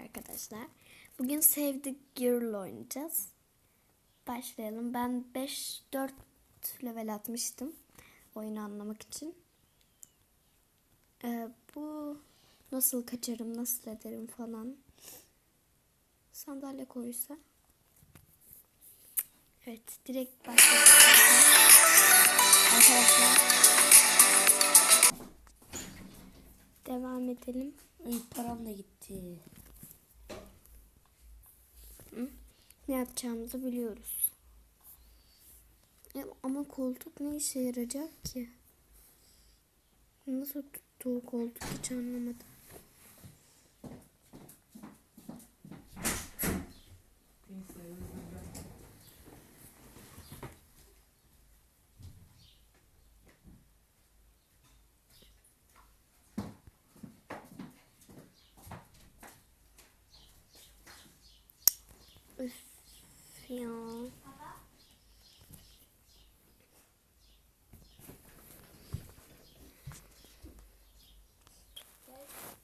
arkadaşlar. Bugün the Girl oynayacağız. Başlayalım. Ben 5-4 level atmıştım. Oyunu anlamak için. Ee, bu nasıl kaçarım, nasıl ederim falan. Sandalye koysa. Evet, direkt başlayalım. Arkadaşlar. Devam edelim. Ay param da gitti. Ne yapacağımızı biliyoruz. Ama koltuk ne işe yarayacak ki? Nasıl tuttu o koltuk hiç anlamadım.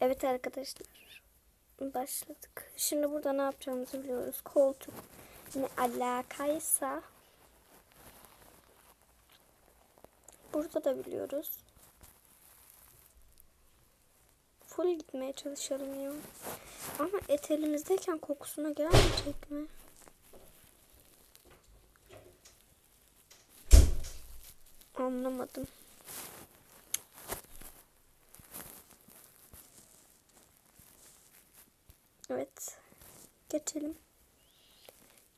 Evet arkadaşlar. Başladık. Şimdi burada ne yapacağımızı biliyoruz. Koltuk ne alakaysa burada da biliyoruz. Full gitmeye çalışalım ya. Ama et elimizdeyken kokusuna gelmeyecek mi? Anlamadım. Evet. Geçelim.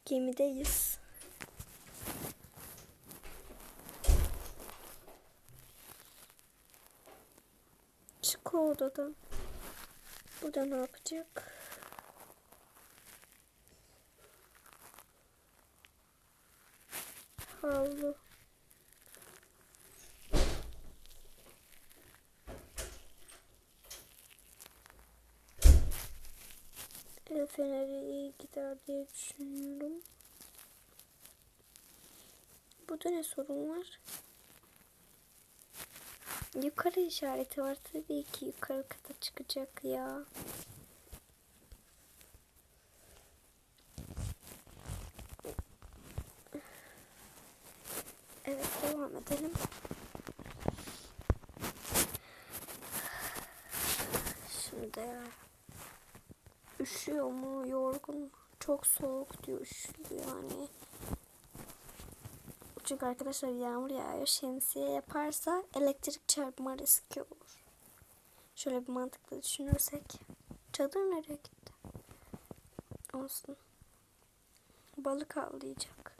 Gemideyiz. Çık o odadan. Burada ne yapacak? Havlu. El feneri iyi gider diye düşünüyorum. Burada ne sorun var? Yukarı işareti var tabii ki yukarı kata çıkacak ya. Evet devam edelim. Şimdi üşüyor mu yorgun çok soğuk diyor üşüyor yani. Çünkü arkadaşlar yağmur yağıyor şemsiye yaparsa elektrik çarpma riski olur. Şöyle bir mantıklı düşünürsek. Çadır nereye gitti? Olsun. Balık avlayacak.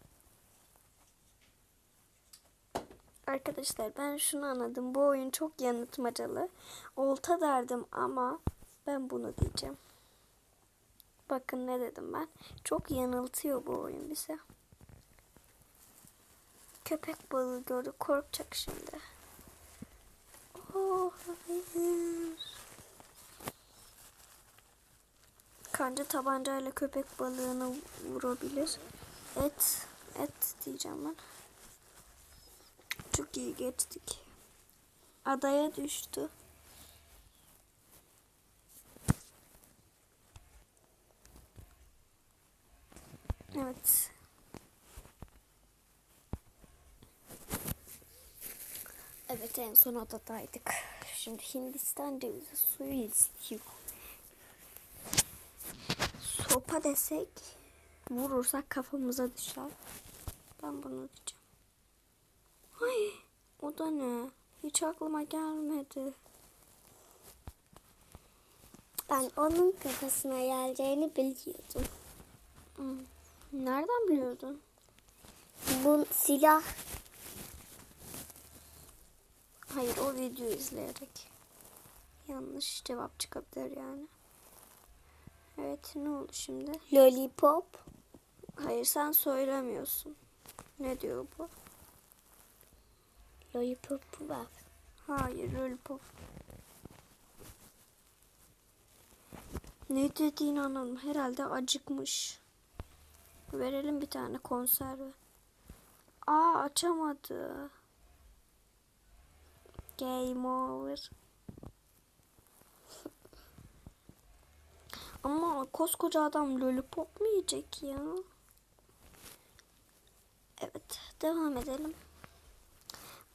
Arkadaşlar ben şunu anladım. Bu oyun çok yanıltmacalı. Olta derdim ama ben bunu diyeceğim. Bakın ne dedim ben. Çok yanıltıyor bu oyun bize. Köpek balığı gördü. Korkacak şimdi. Oh hayır. Kanca tabancayla köpek balığını vurabilir. Et. Et diyeceğim ben. Çok iyi geçtik. Adaya düştü. Evet. Evet en son odadaydık. Şimdi Hindistan cevizi suyu istiyor. Sopa desek vurursak kafamıza düşer. Ben bunu diyeceğim. Ay o da ne? Hiç aklıma gelmedi. Ben onun kafasına geleceğini biliyordum. Hmm. Nereden biliyordun? Bu silah Hayır o videoyu izleyerek. Yanlış cevap çıkabilir yani. Evet ne oldu şimdi? lollipop. Hayır sen söylemiyorsun. Ne diyor bu? Lollipop var. Hayır lollipop. Ne dediğini anladım. Herhalde acıkmış. Verelim bir tane konserve. Aa açamadı. Game over. Ama koskoca adam lollipop mu yiyecek ya? Evet devam edelim.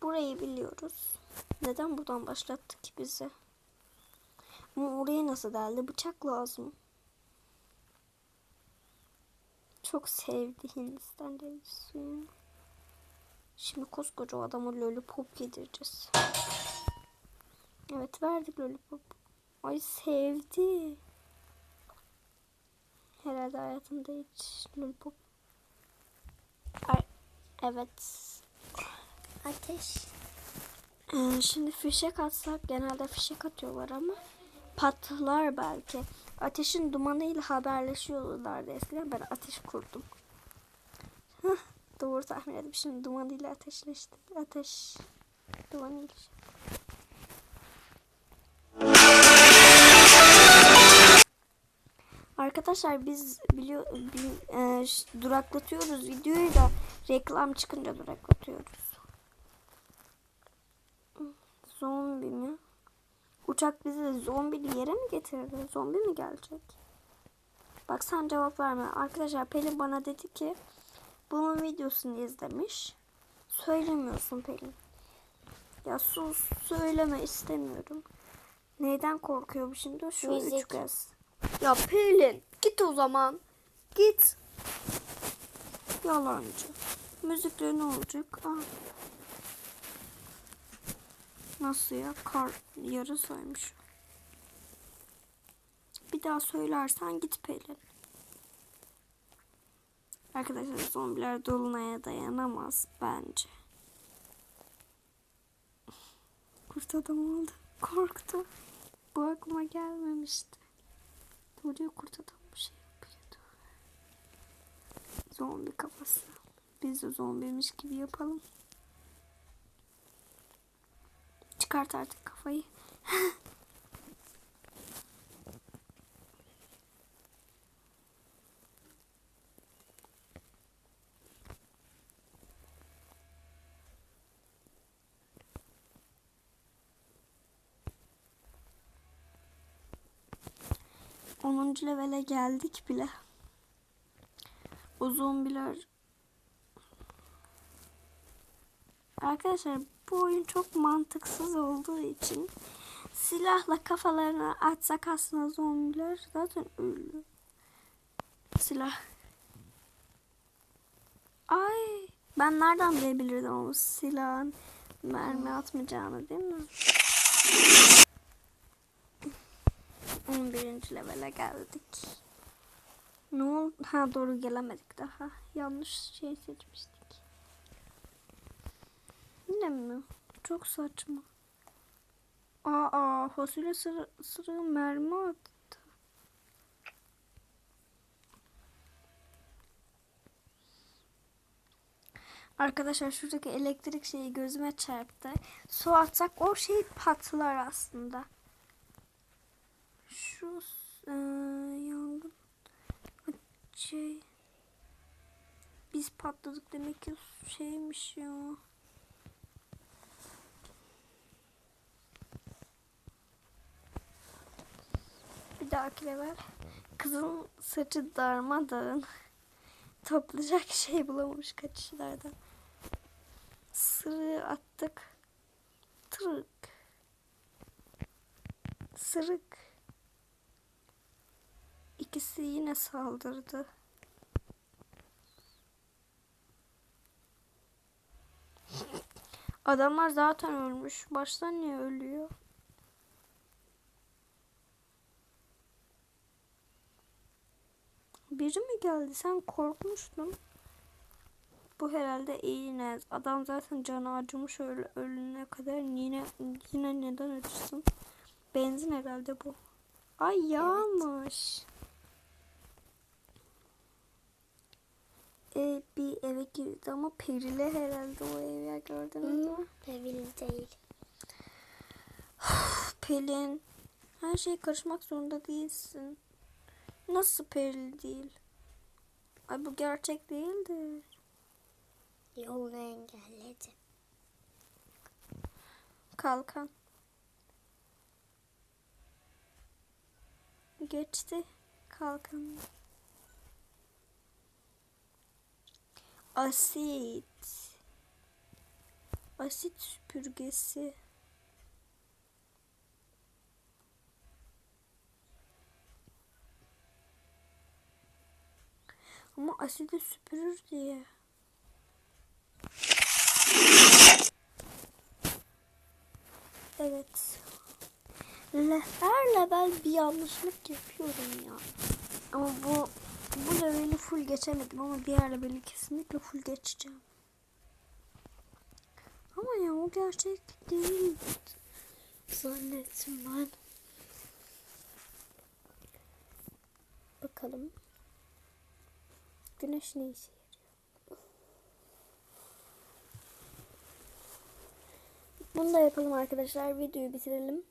Burayı biliyoruz. Neden buradan başlattı ki bizi? Ama oraya nasıl geldi? Bıçak lazım. Çok sevdi Hindistan cevizi. Şimdi koskoca adama lollipop yedireceğiz. Evet verdik lollipop. Ay sevdi. Herhalde hayatımda hiç lollipop. Evet. Ateş. Ee, şimdi fişek atsak genelde fişek atıyorlar ama patlar belki. Ateşin dumanıyla haberleşiyorlardı eskiden. Ben ateş kurdum. Doğru tahmin etmişim. Dumanıyla ateşleşti. Ateş dumanıyla. Arkadaşlar biz biliyor bil- e, duraklatıyoruz videoyu da reklam çıkınca duraklatıyoruz. Zombi mi? Uçak bizi zombili yere mi getirdi? Zombi mi gelecek? Bak sen cevap verme. Arkadaşlar Pelin bana dedi ki bunun videosunu izlemiş. Söylemiyorsun Pelin. Ya sus söyleme istemiyorum. Neyden korkuyor bu şimdi? Şu Müzik. üç kez. Ya Pelin git o zaman. Git. Yalancı. Müzikle ne olacak? Ah. Nasıl ya? Kar yarı soymuş. Bir daha söylersen git Pelin. Arkadaşlar zombiler dolunaya dayanamaz bence. Kurt adam oldu. Korktu. Bu aklıma gelmemişti. Buraya kurt adam bir şey yapıyordu. Zombi kafası. Biz de zombiymiş gibi yapalım. Çıkart artık kafayı. Onuncu levele geldik bile. O zombiler Arkadaşlar bu oyun çok mantıksız olduğu için silahla kafalarına atsak aslında zombiler zaten ölü. Silah. Ay ben nereden bilebilirdim o silahın mermi atmayacağını değil mi? 11. levele geldik. Ne oldu? Ha doğru gelemedik daha. Yanlış şey seçmiştik. Yine mi? Çok saçma. Aa fasulye sıra, sıra mermi attı. Arkadaşlar şuradaki elektrik şeyi gözüme çarptı. Su atsak o şey patlar aslında. Şu e, yangın şey biz patladık demek ki şeymiş ya. Dahaki level kızın saçı darmadağın. Toplayacak şey bulamamış kaçışlardan. Sırığı attık. Tırık. Sırık. İkisi yine saldırdı. Adamlar zaten ölmüş. Baştan niye ölüyor? Biri mi geldi? Sen korkmuştun. Bu herhalde iğne. Adam zaten canı acımış öyle ölene kadar yine yine neden acısın? Benzin herhalde bu. Ay yağmış. Ee, bir eve girdi ama perili herhalde o ev ya gördünüz mü? Evil değil. Pelin. Her şey karışmak zorunda değilsin. Nasıl perili değil? Ay bu gerçek değildir. Yolunu engelledi. Kalkan. Geçti. kalkan. Asit. Asit süpürgesi. Ama asidi süpürür diye. Evet. Her level bir yanlışlık yapıyorum ya. Ama bu bu leveli full geçemedim ama diğer leveli kesinlikle full geçeceğim. Ama ya o gerçek değil zannettim ben. Bakalım. Güneş ne işe yarıyor? Bunu da yapalım arkadaşlar. Videoyu bitirelim.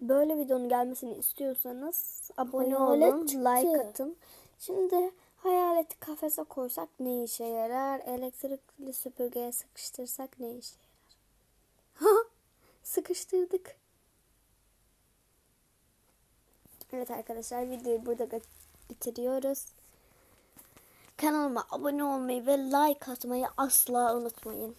Böyle videonun gelmesini istiyorsanız abone olun, like atın. Şimdi hayaleti kafese koysak ne işe yarar? Elektrikli süpürgeye sıkıştırsak ne işe yarar? Sıkıştırdık. Evet arkadaşlar videoyu burada bitiriyoruz. Kanalıma abone olmayı ve like atmayı asla unutmayın.